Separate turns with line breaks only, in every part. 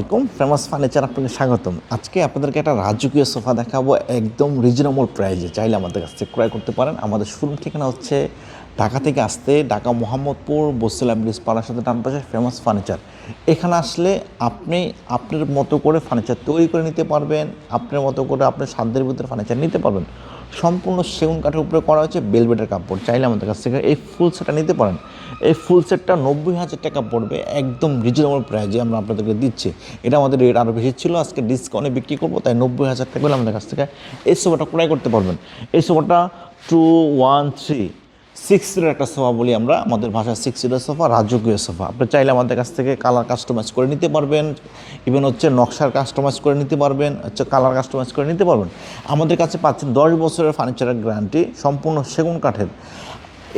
আসসালামাইকুম famous furniture আপনাকে স্বাগতম। আজকে আপনাদেরকে একটা রাজকীয় সোফা দেখাবো একদম রিজনেবল প্রাইসে চাইলে আমাদের কাছ থেকে ক্রয় করতে পারেন। আমাদের শোরুম ঠিকানা হচ্ছে ঢাকা থেকে আসতে ঢাকা মোহাম্মদপুর বসিলাম ব্রিজ পাড়ার সাথে ডান পাশে ফেমাস ফার্নিচার। এখানে আসলে আপনি আপনার মতো করে ফার্নিচার তৈরি করে নিতে পারবেন। আপনার মতো করে আপনার সাধ্যের ভিতরে ফার্নিচার নিতে পারবেন। সম্পূর্ণ সেগুন কাঠের উপরে করা হয়েছে বেলবেটের কাপড়। চাইলে আমাদের কাছ থেকে এই ফুল সেটটা নিতে পারেন। এই ফুল সেটটা নব্বই হাজার টাকা পড়বে, একদম রিজনেবল প্রাইজে আমরা আপনাদেরকে দিচ্ছি। এটা আমাদের রেট আরও বেশি ছিল, আজকে ডিসকাউন্টে বিক্রি করব, তাই নব্বই হাজার টাকা হলে আমাদের কাছ থেকে এই সোফাটা ক্রয় করতে পারবেন। এই সোফাটা টু ওয়ান থ্রি সিক্স একটা সোফা বলি আমরা, আমাদের ভাষায় সিক্স সিটের সোফা, রাজকীয় সোফা। আপনি চাইলে আমাদের কাছ থেকে কালার কাস্টমাইজ করে নিতে পারবেন ইভেন হচ্ছে নকশার কাস্টমাইজ করে নিতে পারবেন, হচ্ছে কালার কাস্টমাইজ করে নিতে পারবেন। আমাদের কাছে পাচ্ছেন দশ বছরের ফার্নিচারের গ্যারান্টি সম্পূর্ণ সেগুন কাঠের।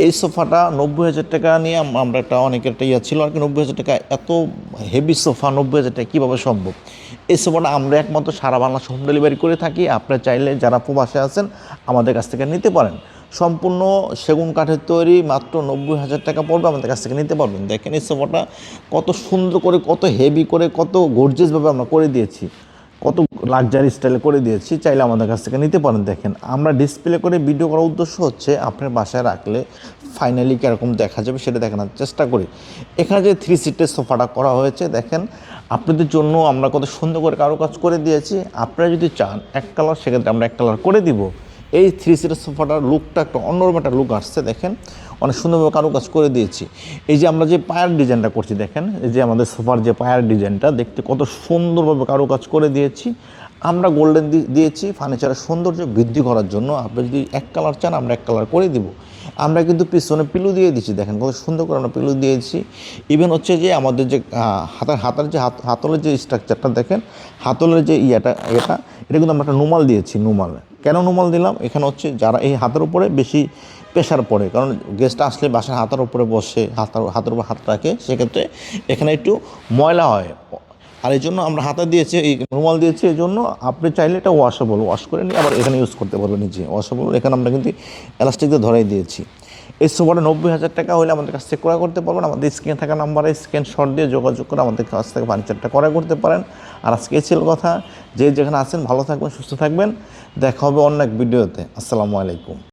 এই সোফাটা নব্বই হাজার টাকা নিয়ে আমরা একটা অনেকের একটা ইয়ে ছিল, আর কি নব্বই হাজার টাকা, এত হেভি সোফা, নব্বই হাজার টাকা কীভাবে সম্ভব? এই সোফাটা আমরা একমাত্র সারা বাংলা হোম ডেলিভারি করে থাকি, আপনারা চাইলে যারা প্রবাসে আছেন, আমাদের কাছ থেকে নিতে পারেন। সম্পূর্ণ সেগুন কাঠের তৈরি, মাত্র নব্বই হাজার টাকা পড়বে, আমাদের কাছ থেকে নিতে পারবেন। দেখেন এই সোফাটা কত সুন্দর করে, কত হেভি করে, কত গর্জিয়াসভাবে আমরা করে দিয়েছি। কত লাক্সারি স্টাইলে করে দিয়েছি, চাইলে আমাদের কাছ থেকে নিতে পারেন। দেখেন, আমরা ডিসপ্লে করে ভিডিও করার উদ্দেশ্য হচ্ছে, আপনার বাসায় রাখলে ফাইনালি কীরকম দেখা যাবে সেটা দেখানোর চেষ্টা করি। এখানে যে থ্রি সিটের সোফাটা করা হয়েছে, দেখেন, আপনাদের জন্য আমরা কত সুন্দর করে কারও কাজ করে দিয়েছি। আপনারা যদি চান এক কালার সেক্ষেত্রে আমরা এক কালার করে দিব। এই থ্রি সিটের সোফাটার লুকটা একটা অন্যরকম একটা লুক আসছে, দেখেন। অনেক সুন্দরভাবে কারুকাজ করে দিয়েছি। এই যে আমরা যে পায়ের ডিজাইনটা করছি, দেখেন, এই যে আমাদের সোফার যে পায়ের ডিজাইনটা দেখতে কত সুন্দরভাবে কারুকাজ করে দিয়েছি। আমরা গোল্ডেন দিয়েছি ফার্নিচারের সৌন্দর্য বৃদ্ধি করার জন্য। আপনি যদি এক কালার চান, আমরা এক কালার করে দিব। আমরা কিন্তু পিছনে পিলু দিয়ে দিচ্ছি, দেখেন, কত সুন্দর করে আমরা পিলু দিয়েছি। ইভেন হচ্ছে যে আমাদের যে হাতার হাতার যে হাত, হাতলের যে স্ট্রাকচারটা দেখেন, হাতলের যে ইয়েটা এটা এটা কিন্তু আমরা একটা নুমাল দিয়েছি, নুমাল। কেন নুমাল দিলাম? এখানে হচ্ছে যারা এই হাতের উপরে বেশি প্রেশার পড়ে, কারণ গেস্টটা আসলে বাসার হাতের উপরে বসে, হাতার হাতের উপর হাত রাখে, সেক্ষেত্রে এখানে একটু ময়লা হয়। আর এই জন্য আমরা হাতা দিয়েছি, এই রুমাল দিয়েছি, এই জন্য আপনি চাইলে এটা ওয়াশেবল ওয়াশ করে নিয়ে আবার এখানে ইউজ করতে পারবেন নিজে। ওয়াশেবল এখানে আমরা কিন্তু এলাস্টিক দিয়ে ধরাই দিয়েছি। এই সোফাটা নব্বই হাজার টাকা হলে আমাদের কাছ থেকে ক্রয় করতে পারবেন। আমাদের স্ক্রিনে থাকা নাম্বারে স্ক্রিন শট দিয়ে যোগাযোগ করে আমাদের কাছ থেকে ফার্নিচারটা ক্রয় করতে পারেন। আর আজকে ছিল কথা। যে যেখানে আছেন, ভালো থাকবেন, সুস্থ থাকবেন। দেখা হবে অন্য এক ভিডিওতে। আসসালামু আলাইকুম।